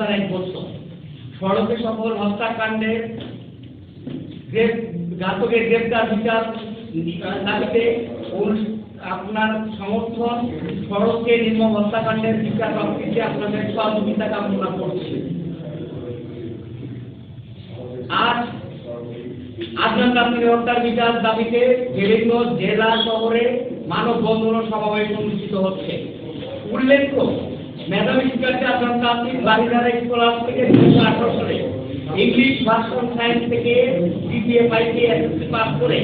হত্যার এক বছর সড়কে সফল হত্যাকাণ্ডের গ্রেপ- ঘাতকের গ্রেপ্তার বিচার দাবিতে আপনার সমর্থন সড়কে নির্মম হত্যাকাণ্ডের বিচার প্রাপ্তিতে আপনাদের সহযোগিতা কামনা করছি। আজ আজমান কাশ্মীর হত্যার বিচার দাবিতে বিভিন্ন জেলা শহরে মানববন্ধন সমাবেশ অনুষ্ঠিত হচ্ছে। উল্লেখ্য স্কুল হাউস থেকে দু হাজার আঠারো সালে ইংলিশ ভার্সন সায়েন্স থেকে পাইকে এসএসসি পাস করে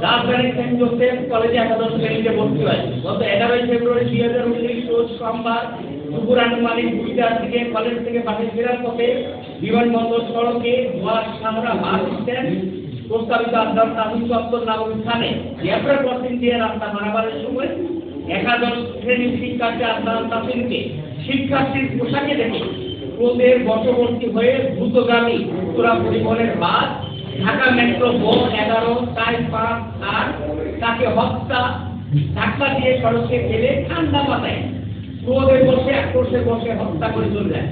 রাজধানী সেন্ট জোসেফ কলেজে একাদশ শ্রেণীতে ভর্তি হয়। গত এগারোই ফেব্রুয়ারি দুই হাজার উনিশ রোজ সোমবার দুপুর আনুমানিক দুইটার কলেজ থেকে বাসে ফেরার পথে বিমানবন্দর সড়কে সামরা বাস স্ট্যান্ড প্রস্তাবিত আদান তামিল চত্বর নামক স্থানে জেব্রা ক্রসিং দিয়ে রাস্তা পারাপারের সময় একাদশ শ্রেণির শিক্ষার্থী আদান তামিলকে শিক্ষার্থীর পোশাকে দেখে ক্রোধের বশবর্তী হয়ে দ্রুতগামী উত্তরা পরিবহনের বাস, ঢাকা মেট্রো ব এগারো চার পাঁচ তাকে হত্যা ধাক্কা দিয়ে সড়কে ফেলে ঠান্ডা মাথায় ক্রোধে বসে বসে হত্যা করে চলে যায়।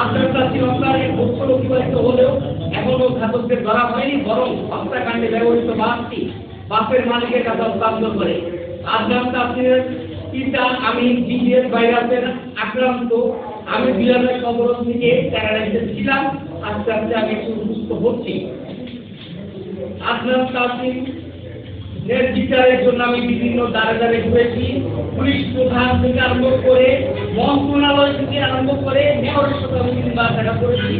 আপনার হত্যার এক বছর অতিবাহিত হলেও এখনও ঘাতকদের ধরা হয়নি, বরং হত্যাকাণ্ডে ব্যবহৃত বাসটি বাসের মালিকের কাছে হস্তান্তর করে। আজকাল তাফসিরের পিতা আমি আক্রান্ত। আমি বিলাসের থেকে ছিলাম। আস্তে আস্তে আমি সুস্থ হচ্ছি। বিচারের জন্য আমি বিভিন্ন দ্বারে দ্বারে ঘুরেছি। পুলিশ প্রধান থেকে আরম্ভ করে মন্ত্রণালয় থেকে আরম্ভ করে আমি তিনবার দেখা করেছি।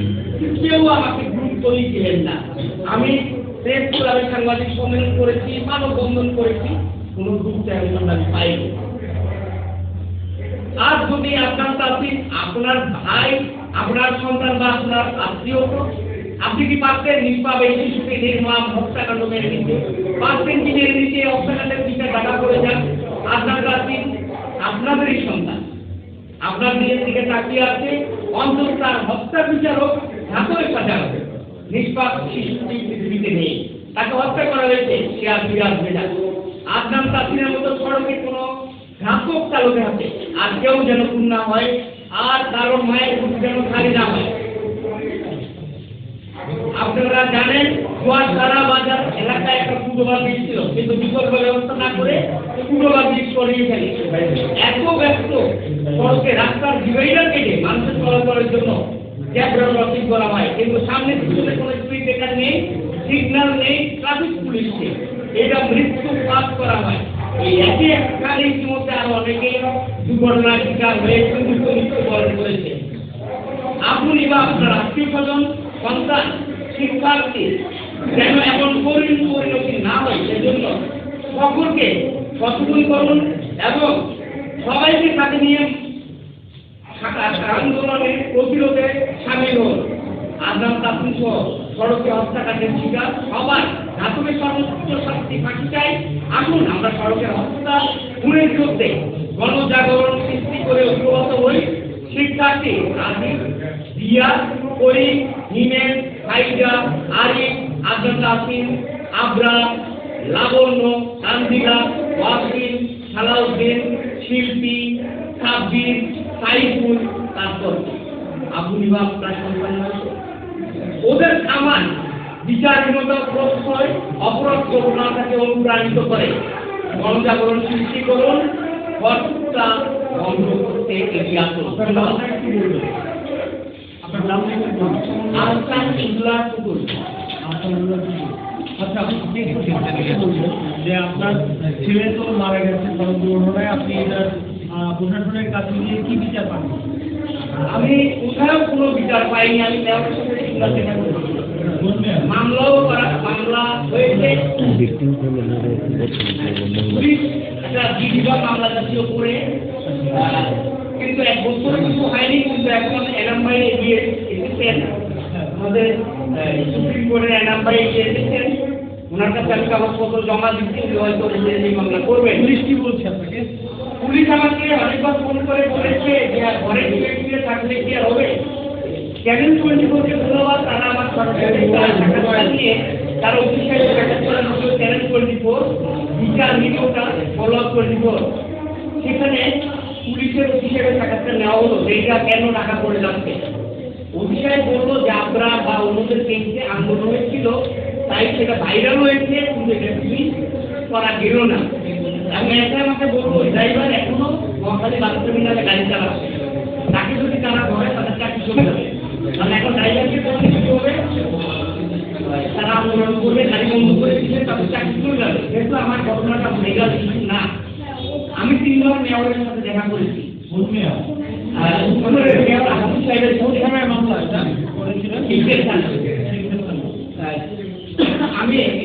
কেউ আমাকে গুরুত্বই দিলেন না। আমি সাংবাদিক সম্মেলন করেছি, মানববন্ধন করেছি। কোনো পাইনি আর যদি আপনার আপনার ভাই, আপনার সন্তান বা আপনার আত্মীয়, আপনি কি পারতেন নিষ্পাপ এই শিশুকে নির্মাণ হত্যাকাণ্ড নিতে? পারতেন কি নিতে? হত্যাকাণ্ডের ডাকা করে যান আপনার আপনাদেরই সন্তান। আপনার দিকের দিকে তাকিয়ে আছে। অন্তত তার হত্যা বিচারক ঘাতকের সাজা হবে নিষ্পাপ শিশুটি পৃথিবীতে নেই। তাকে হত্যা করা হয়েছে, সে আর ফিরে আসবে আদনান তাসিনের মতো সড়কে কোনো ঘাতক চালকের হাতে আর কেউ যেন খুন না হয়, আর কারও মায়ের বুক যেন খালি না হয়। আপনারা জানেন গোয়ার সারা বাজার এলাকায় একটা পূর্ববার ব্রিজ ছিল, কিন্তু বিকল্প ব্যবস্থা না করে পূর্ববার ব্রিজ সরিয়ে ফেলে এত ব্যস্ত সড়কে রাস্তার ডিভাইডার কেটে মানুষের চলাচলের জন্য জ্যাবরা ক্রসিং করা হয়, কিন্তু সামনে পিছনে কোনো স্পিড ব্রেকার নেই সিগন্যাল নেই ট্রাফিক পুলিশ নেই। এটা মৃত্যু পাস করা হয়। এই একই আরও অনেকেই দুর্ঘটনার শিকার হয়ে মৃত্যু মৃত্যুবরণ করেছে। আপনি বা আপনার আত্মীয় স্বজন সন্তান, শিক্ষার্থী, যেন পরিণতি না হয়, সেজন্য সকলকে সচেতন করুন এবং সবাইকে সাথে নিয়ে আন্দোলনে, প্রতিরোধে সামিল হন। আজম তাপুন সড়কে হত্যাকাণ্ডের শিকার সবাই সর্বোচ্চ শাস্তি ফাঁকি চাই আসুন, আমরা সড়কের হত্যা খুনের বিরুদ্ধে গণজাগরণ সৃষ্টি করে ঐক্যবদ্ধ হই শিক্ষার্থী রাজীব দিয়া হিমেন আরিফ আবরা লাবণ্য ওয়াসিম, সালাউদ্দিন, শিল্পী, সাব্বির, সাইফুল, তারপর। প্রায় ওদের সামান বিচারহীনতা প্রশ্রয় অপরাধ প্রবণতাকে অনুপ্রাণিত করে। গণজাগরণ সৃষ্টি করুন হত্যা বন্ধ করতে এগিয়ে আসুন? আহসান আচ্ছা আপনি যে আপনার ছেলে তো মারা গেছে সড়ক দুর্ঘটনায় আপনি এটার আহ, প্রশাসনের কাছে গিয়ে কি বিচার পান? আমি কোথাও কোনো বিচার পাইনি আমি সাথে সিদ্ধান্ত দেখা করেছি। বলবেন মামলাও করা মামলা হয়েছে। পুলিশ একটা বিধিবা মামলা জাতীয় করে কিন্তু এক বছর কিছু হয়নি কিন্তু এখন এনাম ভাই এগিয়ে এসেছেন। আমাদের সুপ্রিম কোর্টের এনাম ভাই এগিয়ে এসেছেন। ওনার কাছে আমি কাগজপত্র জমা দিচ্ছি হয়তো এই মামলা করবেন। পুলিশ কি বলছে আপনাকে? পুলিশ আমাকে অনেকবার ফোন করে বলেছে যে ঘরে থাকলে কি আর হবে? চ্যানেল টোয়েন্টি ধন্যবাদ, তারা আমার সরকারি সাক্ষাৎকার নিয়ে তার ফোর সেখানে পুলিশের অফিসিয়াল সাক্ষাৎকার নেওয়া হলো, সেইটা কেন ঢাকা পড়ে যাচ্ছে? অভিষেক বলল যে বা অন্যদের কেন্দ্রে আন্দোলন হয়েছিল, তাই সেটা ভাইরাল হয়েছে, কিন্তু এটা পুলিশ করা গেল না। আমি একটা আমাকে বলব ড্রাইভার এখনও মহাখালী বাস টার্মিনালে গাড়ি চালাচ্ছে। তাকে যদি তারা ধরে তাদের চাকরি চলে যাবে। কারণ এখন ড্রাইভারকে করতে কি হবে তারা আন্দোলন করবে গাড়ি বন্ধ করে দিলে তাদের চাকরি চলে যাবে। যেহেতু আমার ঘটনাটা মেগা ইস্যু না। আমি তিনবার মেয়রের সাথে দেখা করেছি।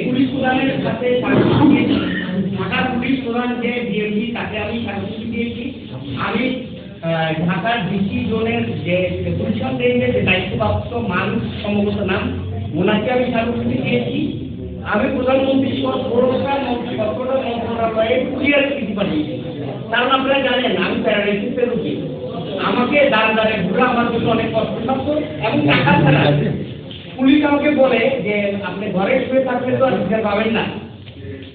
পুলিশ প্রধানের সাথে দিয়েছি ঢাকার পুলিশ প্রধান যে ডিএমপি তাকে আমি সাক্ষী দিয়েছি। আমি ঢাকার ডিসি জোনের যে গুলশান রেঞ্জের যে দায়িত্বপ্রাপ্ত মানুষ সম্ভবত নাম, ওনাকে আমি সাক্ষী দিয়েছি আমি প্রধানমন্ত্রী পুরস্কার সতেরোটা মন্ত্রণালয়ে কুরিয়ার চিঠি পাঠিয়েছি। কারণ আপনারা জানেন, আমি প্যারালাইসিসের রুগী। আমাকে দাঁড় দাঁড়ে ঘুরে আমার জন্য অনেক কষ্ট এবং টাকা ছাড়া। পুলিশ আমাকে বলে যে, আপনি ঘরে শুয়ে থাকলে তো আর পাবেন না।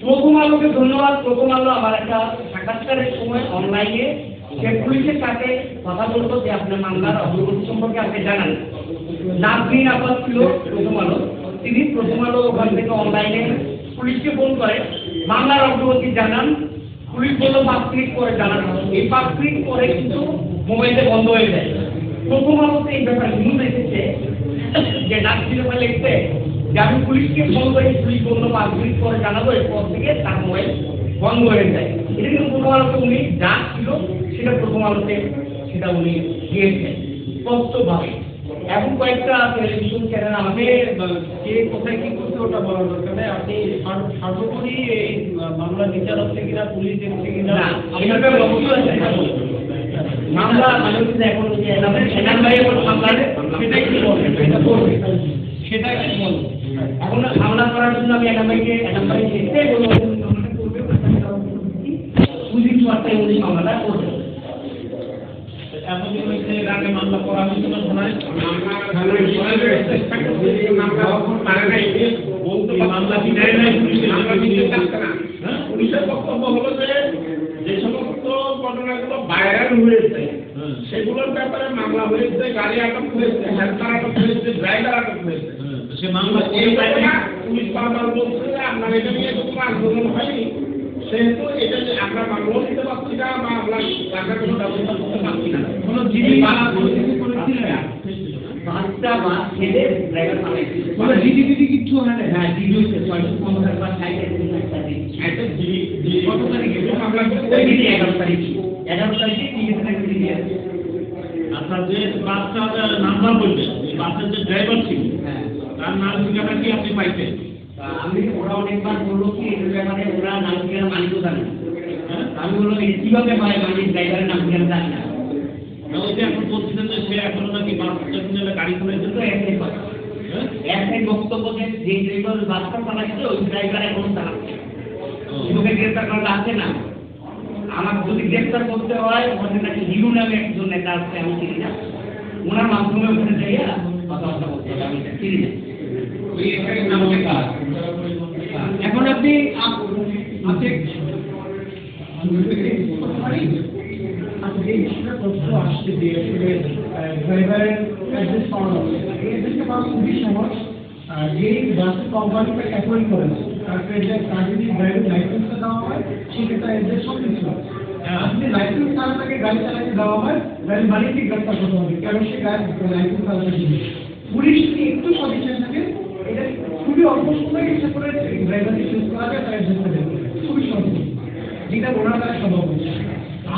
প্রথম আলোকে ধন্যবাদ। প্রথম আলো আমার একটা সাক্ষাৎকারের সময় অনলাইনে সে পুলিশের সাথে কথা বলতো যে আপনার মামলার অগ্রগতি সম্পর্কে আপনি জানান। নাজমিন আব্বাস ছিল প্রথম আলো। তিনি প্রথম আলো ওখান থেকে অনলাইনে পুলিশকে ফোন করে। মামলার অগ্রগতি জানান। পুলিশ বলল পাঁচ মিনিট পরে এই পাঁচ পরে কিন্তু মোবাইলটা বন্ধ হয়ে যায়। প্রথম আলোতে এই ব্যাপারে নিউজ এসেছে যে নাজমিন আব্বাস লিখতে যে আমি পুলিশকে ফোন করি পুলিশ বলল পাঁচ পরে জানাব। এরপর থেকে তার মোবাইল বন্ধ হয়ে যায়। এটা কিন্তু প্রথম আলোতে উনি যা ছিল সেটা প্রথম আলোতে সেটা উনি দিয়েছেন স্পষ্টভাবে এখন কয়েকটা টেলিভিশন চ্যানেল আমাকে কে কোথায় কি করছে ওটা বলার দরকার নেই। আপনি সার- সর্বোপরি এই মামলা বিচার হচ্ছে কিনা পুলিশ দেখছে কিনা। মামলা মানে এখন সেটাই কি বলবেন সেটা কি বলবেন এখন মামলা করার জন্য আমি এনাম ভাই যেতে বলব মামলাটা করবে পুলিশ মাত্রায় উনি মামলাটা করবে এতদিন হয়েছে এর আগে মামলা করা হয়েছিল থানায় এই মামলা কি দেয় নাই পুলিশের? বক্তব্য হলো যে যে সমস্ত ঘটনাগুলো ভাইরাল হয়েছে হ্যাঁ। সেগুলোর ব্যাপারে মামলা হয়েছে গাড়ি আটক হয়েছে হেল্পার আটক হয়েছে ড্রাইভার আটক হয়েছে হ্যাঁ, সে মামলা পুলিশ বারবার বলছে আপনার এটা নিয়ে কোনো আন্দোলন হয়নি সেহেতু এটা যে আমরা মামলাও দিতে পারছি না বা আমরা টাকার কোনো ব্যবস্থা করতে পারছি না। কোনো জিডি বা কোনো কিছু করেছিলেন বাচ্চা বা ছেলে ড্রাইভার বানাইছে জিডি কিচ্ছু হয় না। হ্যাঁ হচ্ছে ছয়শো পঞ্চাশ বা ষাট একটা কত তারিখে? এগারো তারিখে। এগারো তারিখে তিরিশ তারিখে দিদি আছে। আচ্ছা যে বাসটার নাম্বার বলবেন বাচ্চার যে ড্রাইভার ছিল হ্যাঁ। তার নাম ঠিকানা কি আপনি পাইছেন? আমি ওরা অনেকবার বলল কি এর ব্যাপারে ওরা নাম মালিকও জানে হ্যাঁ? আমি বললাম এই কীভাবে হয় মালিক? ড্রাইভারের নাম ঠিকানা জানি হ্যাঁ? না। আমার যদি গ্রেপ্তার করতে হয়, ওখানে নাকি হিরু নামে একজন নেতা আছে, আমি চিনি না। ওনার মাধ্যমে কথাবার্তা করতে হবে, আমি চিনি না। এখানে আপনি আপনি দেওয়া হয় সেক্ষেত্রে সব কিছু যদি লাইসেন্স ছাড়া গাড়ি চালাতে দেওয়া হয়, গাড়ির মালিককে গ্রেপ্তার হবে কারণ সে গাড়ি লাইসেন্স চালাতে পুলিশ একটু সচেতন থাকে খুবই অল্প সময় ইচ্ছা করে ড্রাইভারকে শেষ করা যায় তার অ্যাড্রেসটা দেবে খুবই সহজ। যেটা ওনার দ্বারা সম্ভব হচ্ছে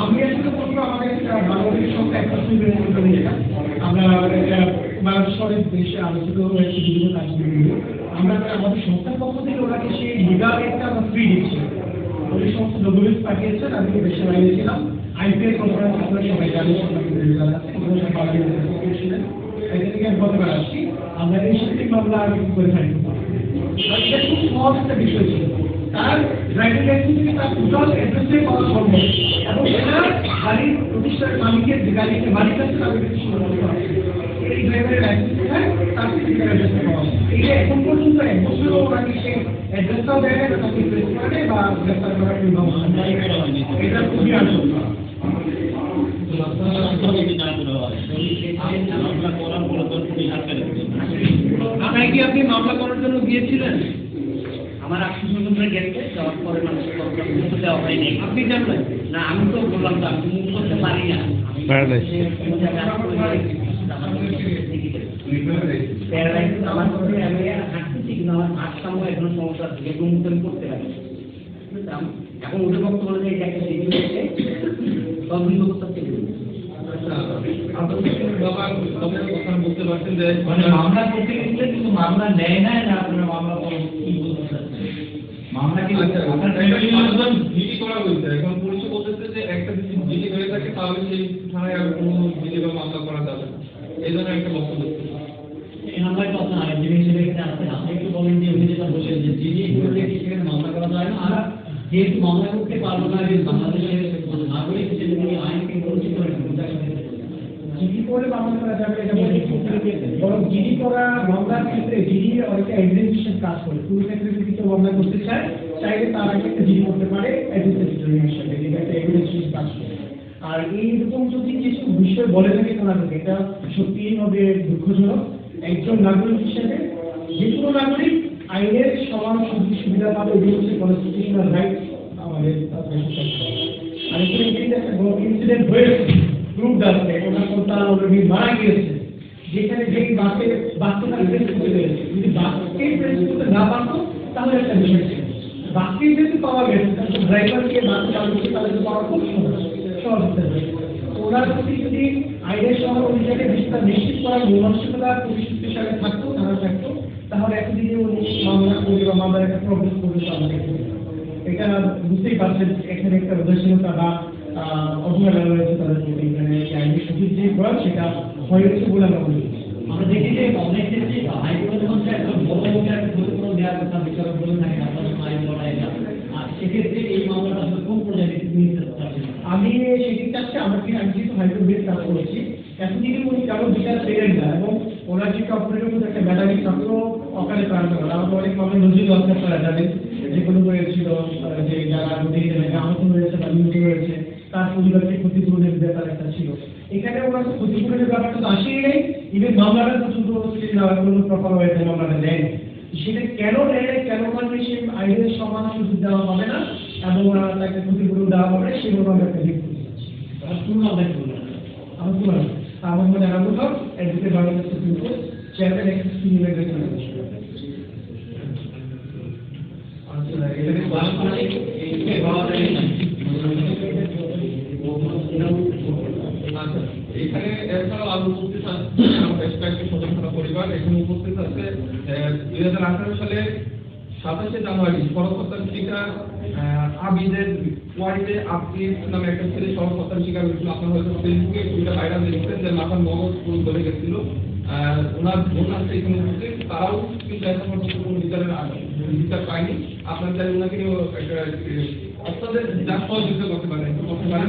আমি আসলে বলব আমাদের একটা বাংলাদেশের সঙ্গে একটা সুবিধা নিয়েছিলাম আমরা এটা বাংলাদেশের দেশে আলোচিত হয়েছে বিভিন্ন কাজগুলো। আমরা আমাদের সংস্থার পক্ষ থেকে ওনাকে সেই লিগাল একটা আমরা ফ্রি দিচ্ছি। ওই সমস্ত ডকুমেন্টস পাঠিয়েছেন, আমি দেশে বাইরেছিলাম আইপিএল কনফারেন্স আপনারা সবাই জানেন সবাই ছিলেন। এখান থেকে গতকাল আসছি। আমরা এই সাথে মামলা করে থাকি। এটা তার ড্রাইভিং লাইসেন্স থেকে পাওয়া সম্ভব। এবং এটা গাড়ির প্রতিষ্ঠানের মালিকের যে গাড়ির মালিক দেয় না করে বা খুবই আশঙ্কা আপনারা অন্তর্গত না করা হয়। মামলা করার পরে তো পুলিশ আটকে রেখেছে থানায় কি আপনি মামলা করার জন্য গিয়েছিলেন? আমার আত্মীয় গেছে যাওয়ার পরে মানুষ দেওয়া হয়নি। আপনি জানলেন? না আমি তো বললাম তো আমি মুখ করতে পারি না। আমার আমি হাঁটতেছি কিন্তু আমার এখন সমস্যা আছে। যেগুলো আমি করতে পারি। এখন উঠে বক্ত বলে যে এটা একটা সিজন হয়েছে তখন করতে বাবা কথা বুঝতে পারছেন যে মানে মামলা করতে গেছিলেন মামলা নেয় না না আপনারা মামলা কি বলতে চাচ্ছেন? মামলা কি আচ্ছা, আপনার একটা family পাঁচজন member- জিডি করা হয়েছে। এখন পুলিশ বলতেছে যে একটা যদি জিডি হয়ে থাকে তাহলে সেই থানায় আর কোনো জিডি বা মামলা করা যাবে না। এই জন্য একটা বক্তব্য। এই তো আপনার আইনজীবী হিসেবে এখানে আসছেন। আপনি একটু বলেন যে উনি যেটা বললেন যে জিডি করলে কি সেখানে মামলা করা যায় না? আর যেহেতু মামলা করতে পারব না যে বাংলাদেশের মানে নাগরিক হিসেবে তিনি আইনকে পরিচিত করেন করে মামলা করা যাবে, এটা বলি বরং জিডি করা মামলার ক্ষেত্রে জিডি অনেকটা এডমিনিস্ট্রেশন কাজ করে পুলিশ সেক্রেটারি কিছু মামলা করতে চায়, চাইলে তার আগে একটা জিডি করতে পারে অ্যাডমিনিস্ট্রেটর হিসেবে যেটা একটা এডমিনিস্ট্রেশন কাজ করে। আর এইরকম যদি কিছু বিষয় বলে থাকে ওনাদেরকে, এটা সত্যিই হবে দুঃখজনক। একজন নাগরিক হিসেবে যে কোনো নাগরিক আইনের সমান সুযোগ সুবিধা পাবে এগুলো হচ্ছে কনস্টিটিউশনাল রাইট আমাদের আর এখানে একটা ইনসিডেন্ট হয়েছে। গ্রুপ পারতো যদি আইনের সহ অনুযায়ী বিষয়টা নিশ্চিত করার মনস্কতা পুলিশ হিসাবে থাকতো, তারা থাকতো, তাহলে এতদিনে উনি মামলা করবে বা মামলার একটা প্রবলেম করবে এটা বুঝতেই পারছেন, এখানে একটা উদাসীনতা বা অবহেলা রয়েছে তাদের প্রতি এখানে আইনি সঠিক যে প্রয়োগ সেটা হয়েছে বলে আমরা মনে করি আমরা দেখি যে অনেক ক্ষেত্রে হাইকোর্টের মধ্যে একটা বড় একটা ক্ষতিপূরণ দেওয়ার কথা বিচারক বলে থাকেন আপনার সঙ্গে আইন লড়াই এটা। আর সেক্ষেত্রে এই মামলাটা আসলে কোন পর্যায়ে নিতে চাচ্ছেন আমি সেটি চাচ্ছি আমাকে আমি যেহেতু হাইকোর্ট বেশ কাজ করেছি এতদিকে উনি কেমন বিচার পেলেন না? এবং ওনার যে মধ্যে একটা অকালে প্রাণ অনেক মামলা নজরুল যেগুলো হয়েছিল যে যারা নেমে আহত হয়েছে বা নিহত হয়েছে তার পরিবারকে ক্ষতিপূরণের ব্যাপার একটা ছিল এখানে ওনার ক্ষতিপূরণের ব্যাপারটা তো আসেই নেই ইভেন মামলাটা পর্যন্ত কোনো প্রপার হয়েছে মামলাটা দেয় সেটা কেন নেয় কেন মানে সে আইনের সমান সুযোগ দেওয়া হবে না এবং তাকে ক্ষতিপূরণ দেওয়া হবে সেগুলো আমরা একটা দেখতে আমার মনে হয়? মনে হয় আচ্ছা আচ্ছা এখানে এছাড়াও আরও উপস্থিত বেশ কয়েকটি সদস্যরা পরিবার এখানে উপস্থিত আছে। দুই হাজার আঠারো সালে সাতাশে জানুয়ারি শিকার আহ, আবিদের ওয়ারিতে আফিস নামে একটা ছেলে হত্যার শিকার হয়েছিল। আপনার হয়তো ফেসবুকে ছবিটা ভাইরাল দেখছেন যে মাথার মগজ পুরো গলে গেছিল। ওনার বোন আছে এখানে উপস্থিত। তারাও কিন্তু এখন পর্যন্ত কোনো বিচারের বিচার পায়নি। আপনার চাই ওনাকে একটা আহ, যা সহযোগিতা করতে পারেন করতে পারেন।